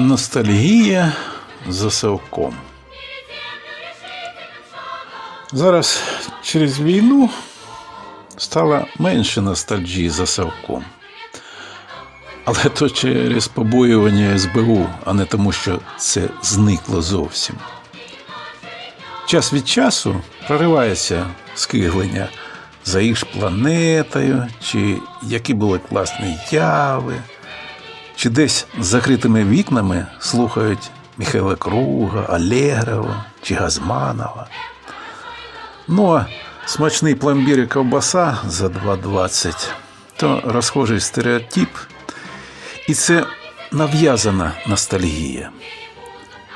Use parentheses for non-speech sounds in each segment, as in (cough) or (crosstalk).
Ностальгія за совком. Зараз через війну стало менше ностальгії за совком. Але то через побоювання СБУ, а не тому, що це зникло зовсім. Час від часу проривається скиглення за їх планетою, чи які були класні яви, чи десь з закритими вікнами слухають Михайла Круга, Алєгрова чи Газманова. Ну а смачний пломбір і ковбаса за 2,20 то розхожий стереотип, і це нав'язана ностальгія.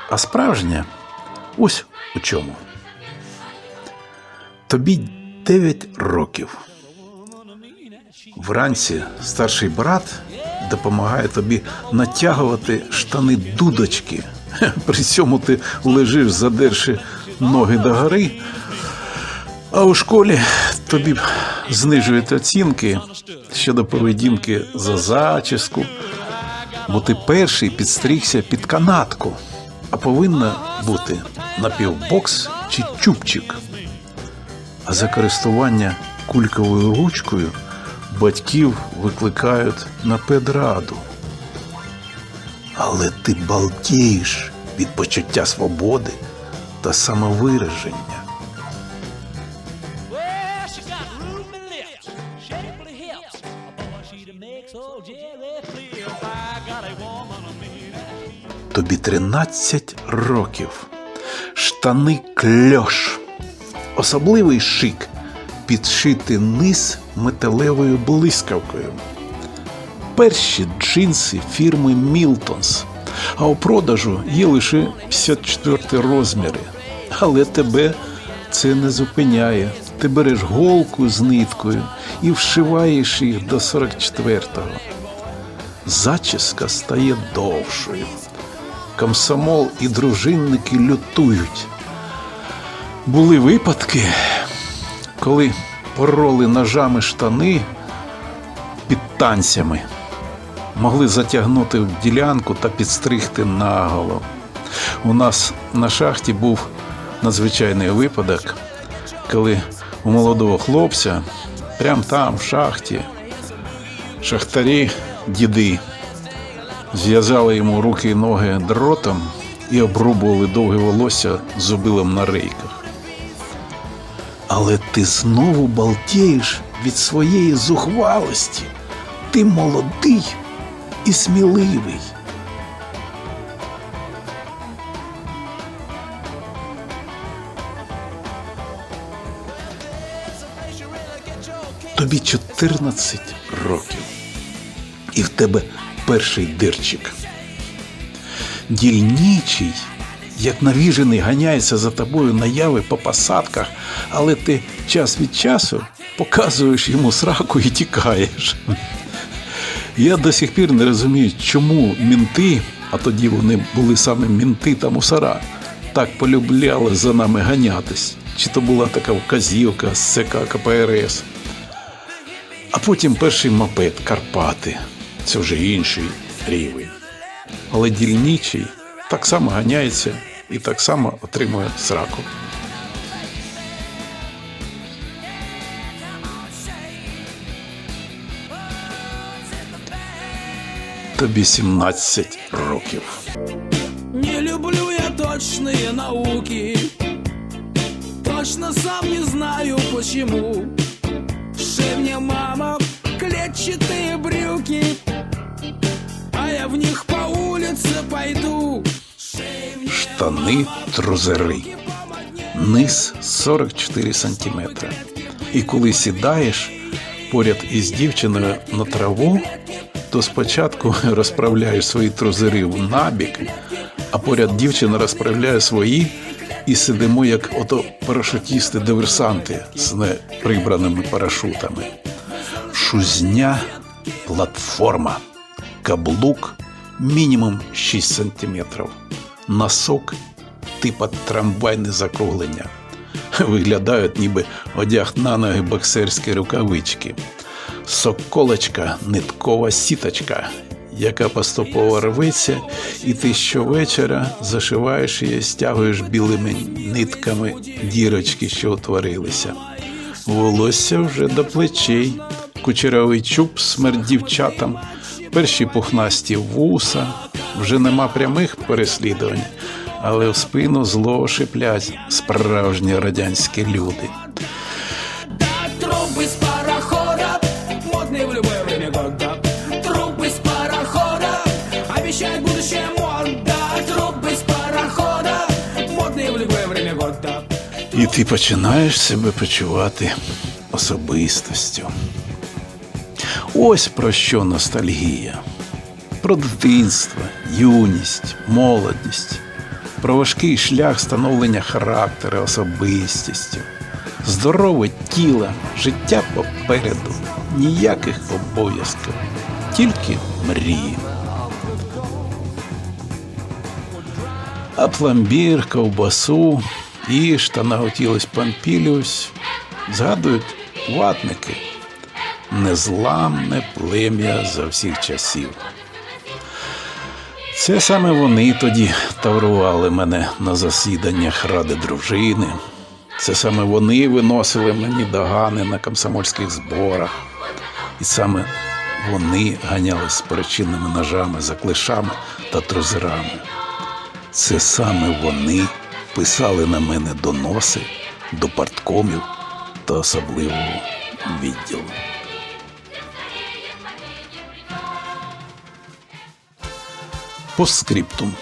А справжня ось у чому. Тобі 9 років. Вранці старший брат допомагає тобі натягувати штани дудочки. (laughs) При цьому ти лежиш, задерши ноги догори, а у школі тобі знижують оцінки щодо поведінки за зачіску, бо ти перший підстригся під канатку, а повинна бути напівбокс чи чубчик. А за користування кульковою ручкою батьків викликають на педраду. Але ти балдієш від почуття свободи та самовираження. Me. Тобі 13 років. Штани кльош. Особливий шик підшити низ металевою блискавкою. Перші джинси фірми Мілтонс, а у продажу є лише 54 розміри. Але тебе це не зупиняє. Ти береш голку з ниткою і вшиваєш їх до 44-го. Зачіска стає довшою. Комсомол і дружинники лютують. Були випадки, коли пороли ножами штани під танцями, могли затягнути в ділянку та підстригти наголо. У нас на шахті був надзвичайний випадок, коли у молодого хлопця, прямо там, в шахті, шахтарі, діди, зв'язали йому руки і ноги дротом і обрубували довге волосся зубилом на рейках. Але ти знову балдієш від своєї зухвалості. Ти молодий і сміливий. Тобі 14 років. І в тебе перший дирчик. Дільничий, як навіжений, ганяється за тобою наяви по посадках, але ти час від часу показуєш йому сраку і тікаєш. Я до сих пір не розумію, чому мінти, а тоді вони були саме мінти та мусора, так полюбляли за нами ганятись. Чи то була така вказівка з ЦК КПРС. А потім перший мопед Карпати. Це вже інший рівень. Але дільничий так само ганяється і так само отримує сраку. Тобі 17 років. Не люблю я точные науки Точно сам не знаю почему Шей мне мама клетчатые брюки А я в них по улице пойду Штани трузери. Низ 44 сантиметри. І коли сідаєш поряд із дівчиною на траву, то спочатку (laughs) розправляєш свої трузери в набік, а поряд дівчина розправляє свої, і сидимо, як ото парашутісти-диверсанти з неприбраними парашутами. Шузня платформа, каблук мінімум 6 сантиметрів, носок типа трамвайне закруглення. Виглядають, ніби одяг на ноги боксерські рукавички. Соколочка, ниткова сіточка, яка поступово рветься, і ти щовечора зашиваєш її, стягуєш білими нитками дірочки, що утворилися. Волосся вже до плечей, кучеровий чуб смерть дівчатам, перші пухнасті вуса, вже нема прямих переслідувань, але в спину зло шиплять справжні радянські люди. Да, трубы с парохода, модные в любое время года. Трубы с парохода, обещают будущее мода. Трубы с парохода, модные в любое время года. І ти починаєш себе почувати особистостю. Ось про що ностальгія. Про дитинство, юність, молодість, про важкий шлях становлення характеру, особистістю, здорове тіло, життя попереду, ніяких обов'язків, тільки мрії. А пломбір, ковбасу, їж та наготілись пампілюсь, згадують ватники, незламне плем'я за всіх часів. Це саме вони тоді таврували мене на засіданнях ради дружини. Це саме вони виносили мені догани на комсомольських зборах. І саме вони ганяли з перечинними ножами за клишами та трозерами. Це саме вони писали на мене доноси до парткомів та особливого відділу. Постскриптум.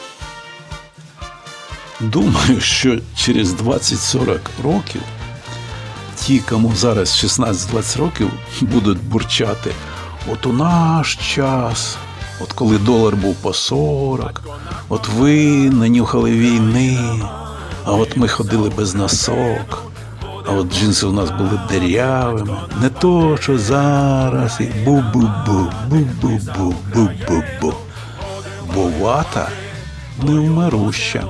Думаю, що через 20-40 років ті, кому зараз 16-20 років, будуть бурчати. От у наш час, от коли долар був по 40, от ви нанюхали війни, а от ми ходили без носок, а от джинси у нас були дерявими. Не то, що зараз і бу-бу-бу, бу-бу-бу, бу-бу-бу. Бо вата невмируща.